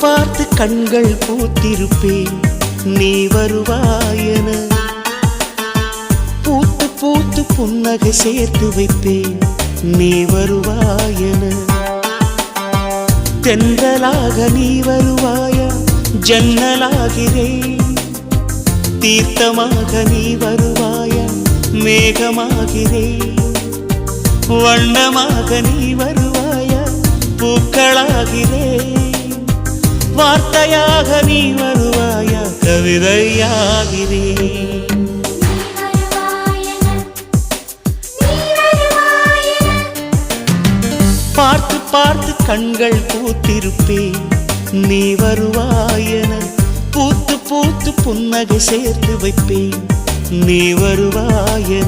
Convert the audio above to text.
பார்த்து கண்கள் பூத்திருப்பேன். நீ வருவாயன. பூத்து பூத்து புன்னகை சேர்த்து வைப்பேன். நீ வருவாயன. தென்றலாக நீ வருவாயா? ஜன்னலாகிறேன். தீர்த்தமாக நீ வருவாயா? மேகமாகிறேன். வண்ணமாக நீ வருவாய்? வார்த்தையாக நீ வருவாயா? கவிதையாகிறே பார்த்து பார்த்து கண்கள் பூத்திருப்பேன் நீ வருவாயன பூத்து பூத்து புன்னகை சேர்த்து வைப்பேன் நீ வருவாயன